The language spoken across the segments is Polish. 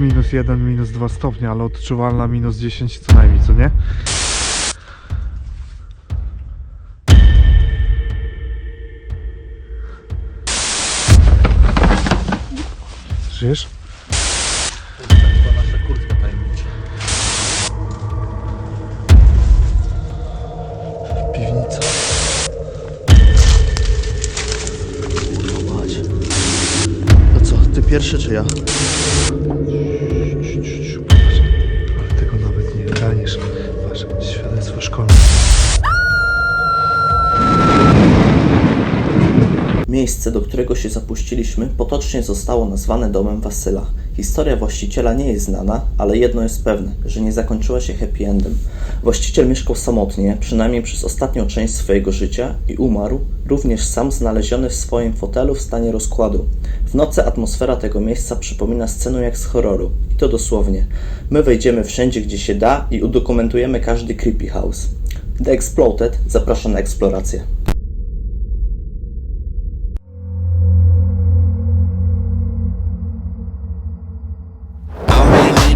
minus 1, minus 2 stopnie, ale odczuwalna minus 10 co najmniej, co nie? Żyjesz? Co, ty pierwszy czy ja? Miejsce, do którego się zapuściliśmy, potocznie zostało nazwane domem Wasyla. Historia właściciela nie jest znana, ale jedno jest pewne, że nie zakończyła się happy endem. Właściciel mieszkał samotnie, przynajmniej przez ostatnią część swojego życia i umarł, również sam znaleziony w swoim fotelu w stanie rozkładu. W nocy atmosfera tego miejsca przypomina scenę jak z horroru. I to dosłownie. My wejdziemy wszędzie, gdzie się da i udokumentujemy każdy creepy house. The Exploded zaprasza na eksplorację.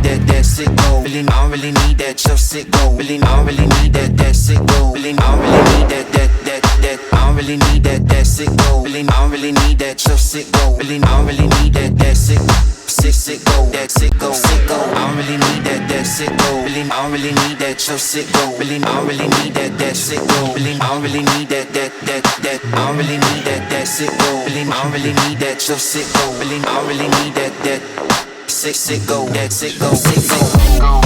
That, that sick go. Really, I don't really need that, your sick go. Really, I don't really need that, that sick go. Really, I don't really need that, that, that, that. I don't really need that, that sick go. Really, I don't really need that, your sick go. Really, I don't really need that, that sick, sick, sick go. That sick go, sick go. I don't really need that, that sick go. Really, I don't really need that, your sick go. Really, I don't really need that, that sick go. Really, I don't really need that, that, that, that. I don't really need that, that sick go. Really, I don't really need that, your sick go. Really, I don't really need that, that. Sick, sick, go, that sick, go, sick, go.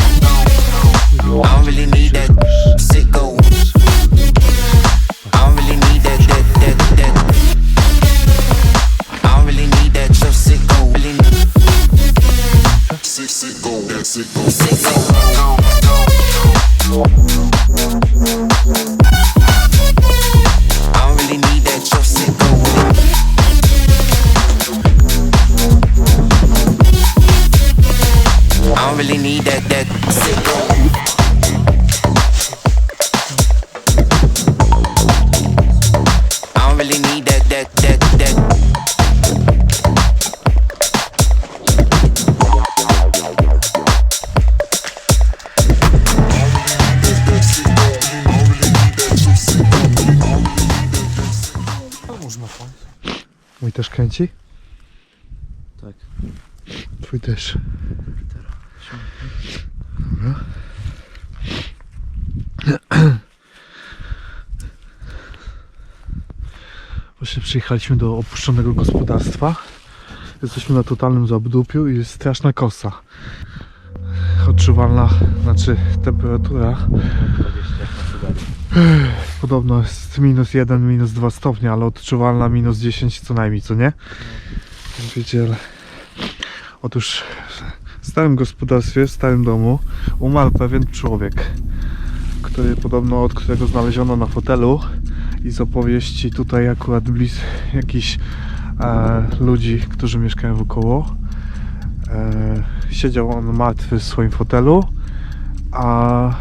I don't really need that sick, go. I don't really need that, that, that, that. I don't really need that, sick, go. Really sick, sick, go, that sick, go, sick, go. Mój też kręci? Tak. Twój też. Dobra. Właśnie przyjechaliśmy do opuszczonego gospodarstwa. Jesteśmy na totalnym zabdupiu i jest straszna kosa. Odczuwalna, znaczy temperatura. 20 jak na. Podobno jest minus 1, minus 2 stopnie, ale odczuwalna minus 10 co najmniej, co nie? Wiecie, ale... Otóż w starym gospodarstwie, w starym domu umarł pewien człowiek, który podobno, od którego znaleziono na fotelu i z opowieści tutaj akurat blis jakichś e, ludzi, którzy mieszkają wokoło. E, siedział on martwy w swoim fotelu, a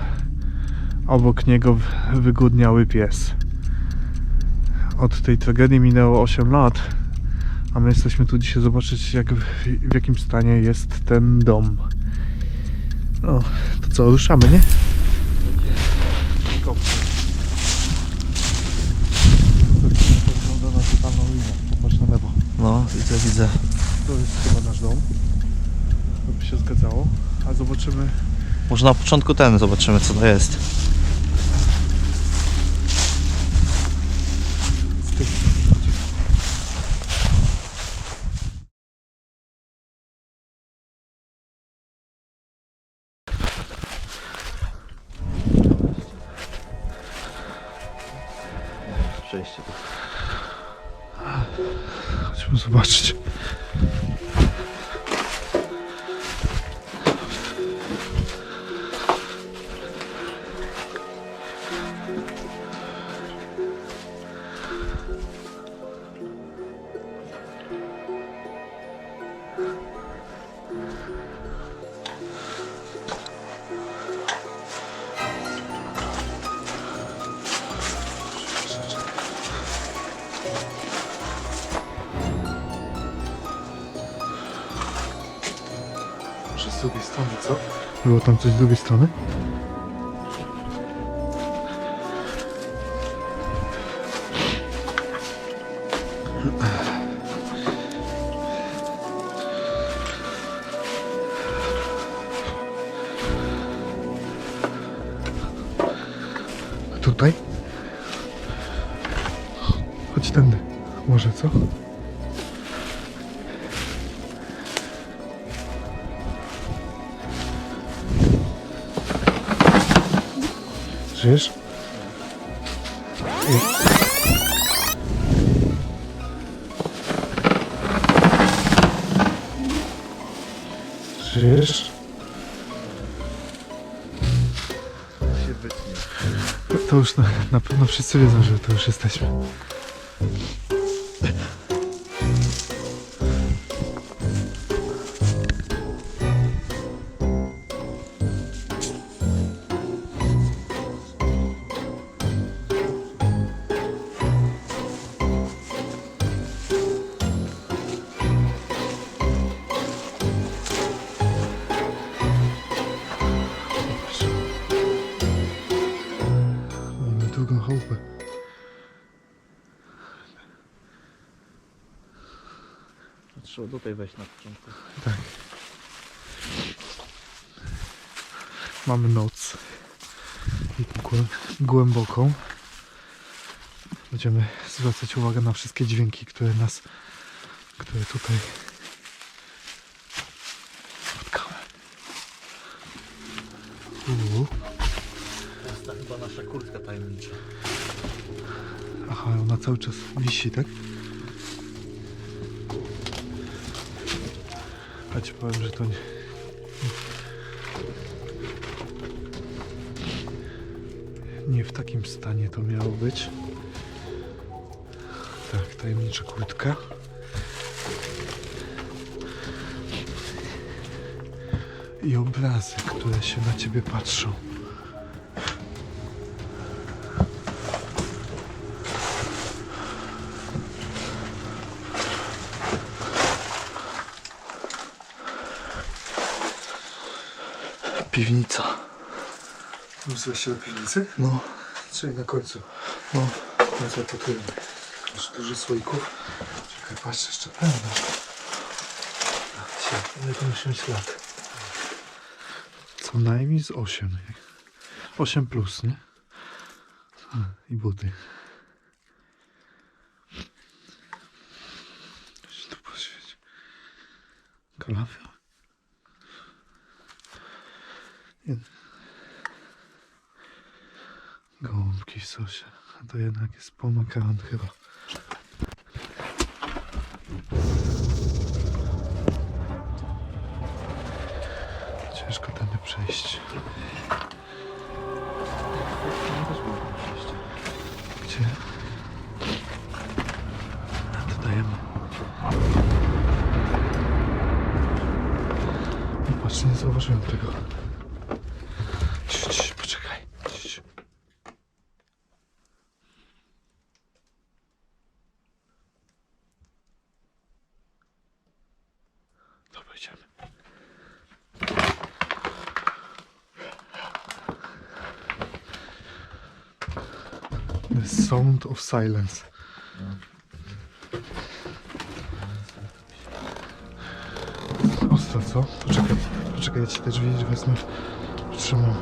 obok niego wygłodniały pies. Od tej tragedii minęło 8 lat, a my jesteśmy tu dzisiaj zobaczyć, jak, w, jakim stanie jest ten dom. No, to co, ruszamy, nie? No, widzę, widzę. To jest chyba nasz dom. To by się zgadzało. A zobaczymy Może na początku ten zobaczymy co to jest. Drugiej strony, co? Było tam coś z drugiej strony? Żyjesz? się wytnie. To już na, na pewno wszyscy wiedzą, że to już jesteśmy. Trzeba tutaj wejść na początku. Tak. Mamy noc. I głę- głęboką. Będziemy zwracać uwagę na wszystkie dźwięki, które nas, które tutaj spotkały. Uuu. To jest ta chyba nasza kurtka tajemnicza. Aha, ona cały czas wisi, tak? Ci powiem, że to nie... Nie w takim stanie to miało być. Tak, tajemnicza kurtka. I obrazy, które się na ciebie patrzą. Piwnica. Wniosłeś się do piwnicy? No. Czyli na końcu. No. No to po tym. Masz dużo słoików. Czekaj, patrz jeszcze pełno. Ile to musi mieć lat? Co najmniej z 8. 8 plus, nie? I buty. Się tu poświeć. Kalafia? Sosie. A to jednak jest pomakaron chyba. Ciężko tędy przejść. Gdzie? A to dajemy. No patrz, nie zauważyłem tego. Cii, cii, poczekaj. Cii. Dobra, idziemy. The sound of silence. Ostro, co? Poczekaj, poczekaj, ja ci też widzieć wezmę. Trzymam.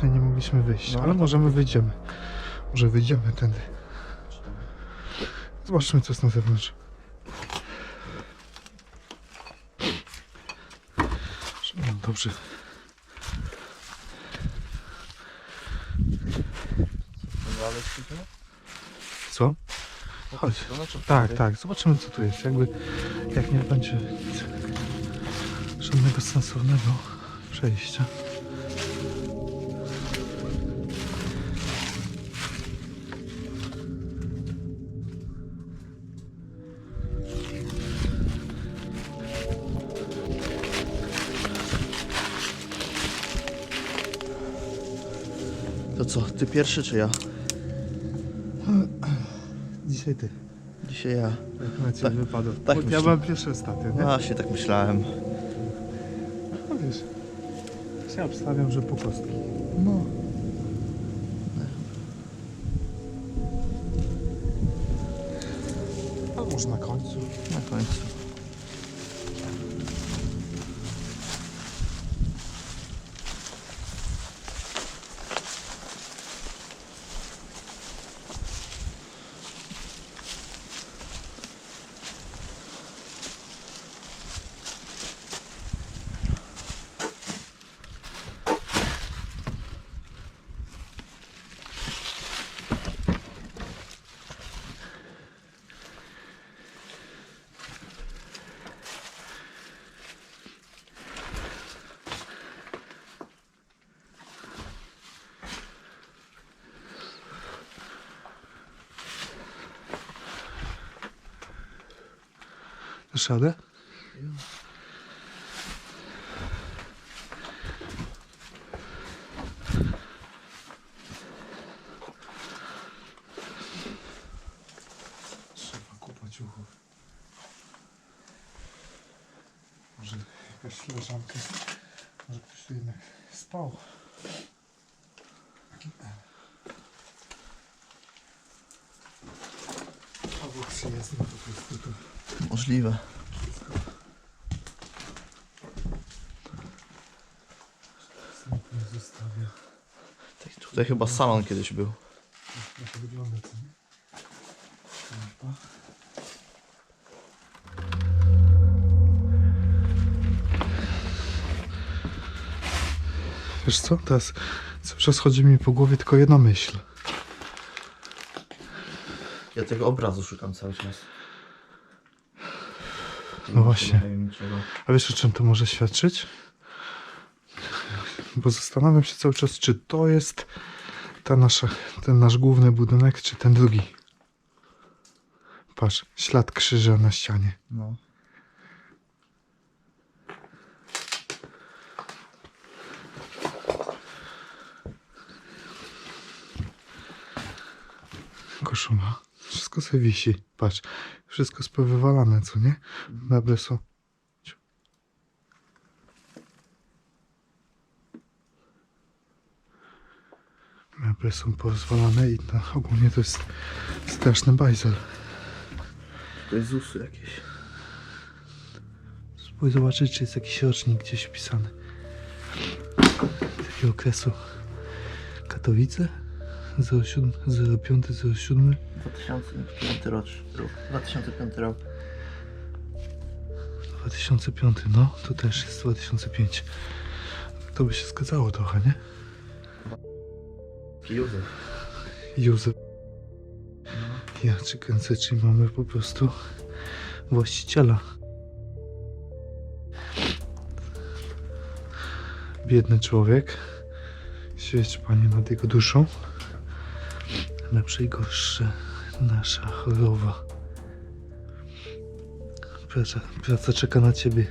Właśnie nie mogliśmy wyjść, No, ale to- możemy wyjdziemy. Może wyjdziemy tędy. Zobaczmy co jest na zewnątrz. No, dobrze. Co? Chodź. Tak, tak. Zobaczymy co tu jest. Jakby jak nie będzie nic żadnego sensownego przejścia. Ty pierwszy czy ja? Dzisiaj ty. Dzisiaj ja. Jak na ciebie Tak- wypadło. tak ja myślę. byłem pierwszy ostatnio, nie? Właśnie tak myślałem. No wiesz. Ja obstawiam, że po kostki. No. Ale może na końcu. Na końcu. Radę? Trzeba kupać uchów. Może jakaś leżanka. Może ktoś tu jednak spał. Albo przyjezdny po prostu tu. Możliwe. Zostawia. Tak, tutaj chyba salon kiedyś był. Jak to wygląda, co nie? Lampa. Wiesz co, teraz cały czas chodzi mi po głowie tylko jedna myśl. Ja tego obrazu szukam cały czas. No właśnie. Nie wiem niczego. A wiesz o czym to może świadczyć? Bo zastanawiam się cały czas, czy to jest ta nasza, ten nasz główny budynek, czy ten drugi. Patrz, ślad krzyża na ścianie. No. Koszula. Wszystko sobie wisi. Patrz, wszystko jest powywalane, co nie? Meble są. Meble są porozwalane i to, ogólnie to jest straszny bajzel. To jest ZUS jakieś. Spróbuj zobaczyć, czy jest jakiś rocznik gdzieś wpisany. Takiego okresu. Katowice? 07, 05, 07. 2005 rok. rok. 2005 rok. 2005, no, to też jest 2005. To by się zgadzało trochę, nie? Józef. Józef. Ja czy kręcę, czyli mamy po prostu właściciela. Biedny człowiek. Świeć Panie nad jego duszą. Lepsze i gorsze nasza choroba. Praca, praca czeka na ciebie.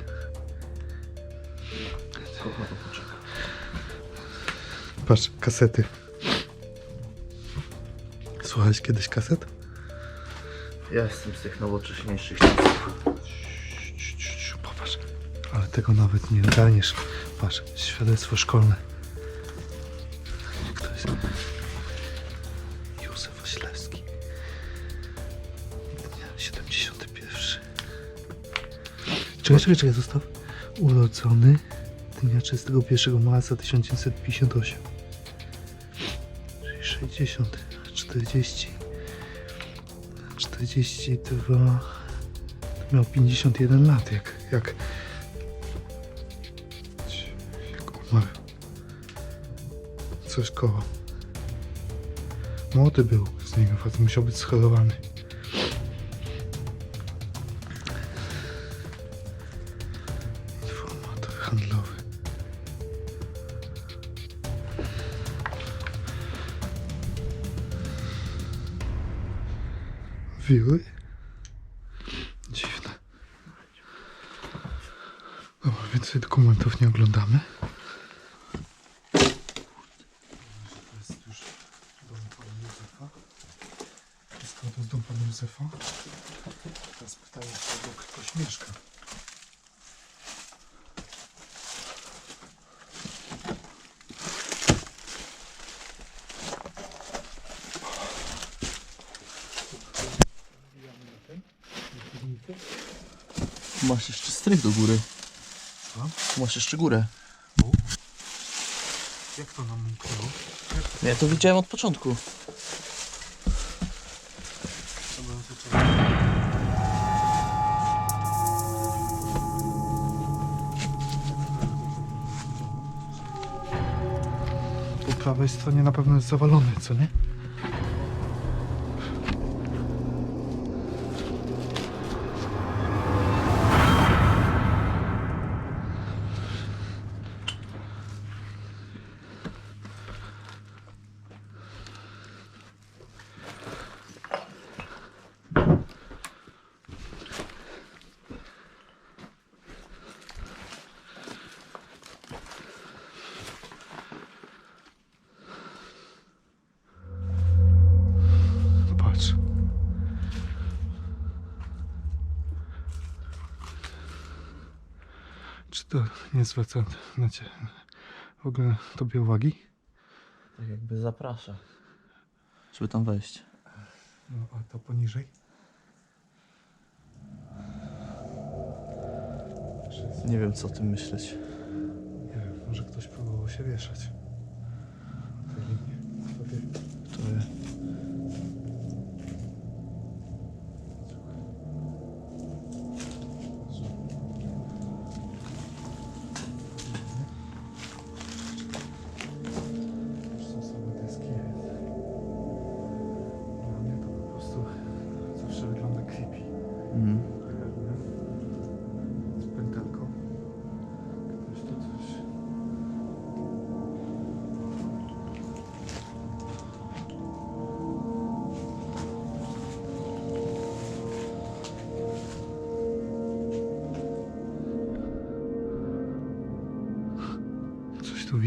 Patrz, kasety. Słuchałeś kiedyś kaset? Ja jestem z tych nowocześniejszych czasów. Popatrz, ale tego nawet nie daniesz. Patrz, świadectwo szkolne. Czekaj, zostaw. Urodzony dnia 31 marca 1958. Czyli 60, 40, 42. To miał 51 lat, jak, jak, jak umarł. Coś koło. Młody był z niego, musiał być schorowany. Wiły? Dziwne. Dobra, więcej dokumentów nie oglądamy. To jest już dom pana Józefa. Wszystko to jest dom pana Józefa. Teraz pytanie, czy obok ktoś mieszka. Masz jeszcze strych do góry. Co? Tu masz jeszcze górę. Jak to nam umknęło? Ja to widziałem od początku. Po prawej stronie na pewno jest zawalony, co nie? To nie zwraca na cię w ogóle tobie uwagi? Tak jakby zaprasza. Żeby tam wejść. No, a to poniżej? Nie wiem co o tym myśleć. Nie wiem, może ktoś próbował się wieszać. Kto wie? To wie.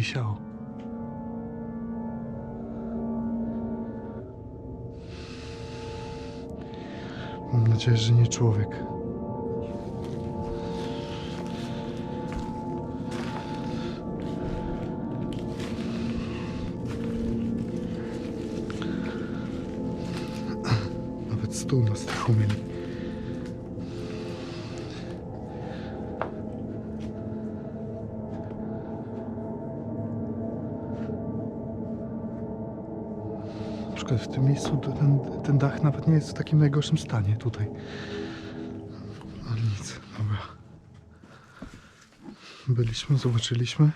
Wisiało. Mam nadzieję, że nie człowiek. Nawet stół na strychu mieli. Przykład w tym miejscu ten, ten dach nawet nie jest w takim najgorszym stanie tutaj. Ale nic, dobra. Byliśmy, zobaczyliśmy.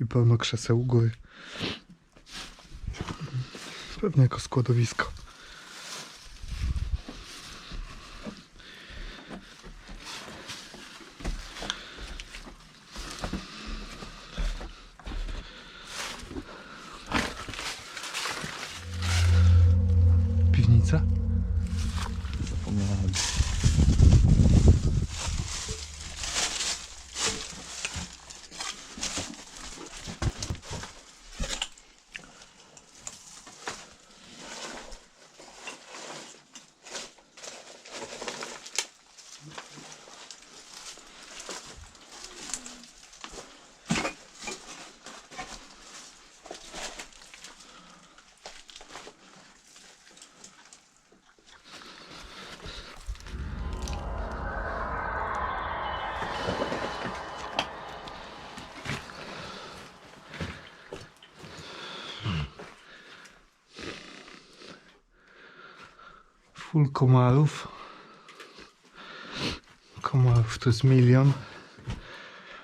I pełno krzeseł u góry. Pewnie jako składowisko. Zapomniałem. Full komarów. Komarów to jest milion.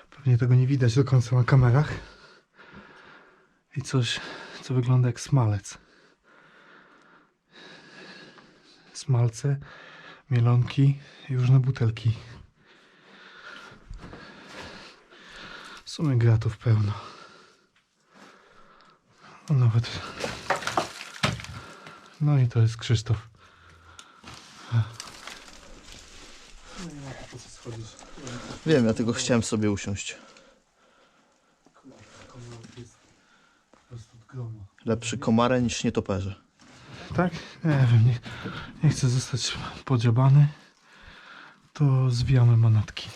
Pewnie tego nie widać do końca na kamerach. I coś, co wygląda jak smalec. Smalce, mielonki i różne butelki. W sumie gratów pełno. No nawet. No i to jest Krzysztof. No nie ma po co schodzić. Wiem, ja tylko chciałem sobie usiąść. Lepszy komarę niż nietoperze. Tak? Nie wiem, nie, nie chcę zostać podziabany. To zwijamy manatki.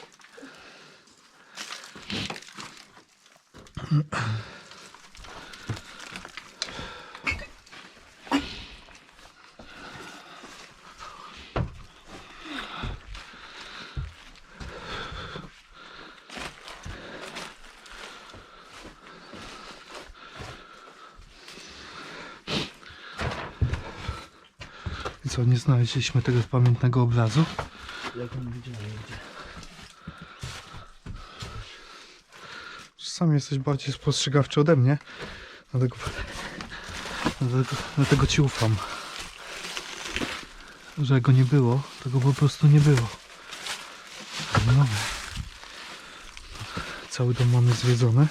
Co, nie znaleźliśmy tego pamiętnego obrazu? Ja go nie widziałem nigdzie. Sam jesteś bardziej spostrzegawczy ode mnie. Dlatego, dlatego, dlatego ci ufam. Że go nie było, tego po prostu nie było. No. Cały dom mamy zwiedzony.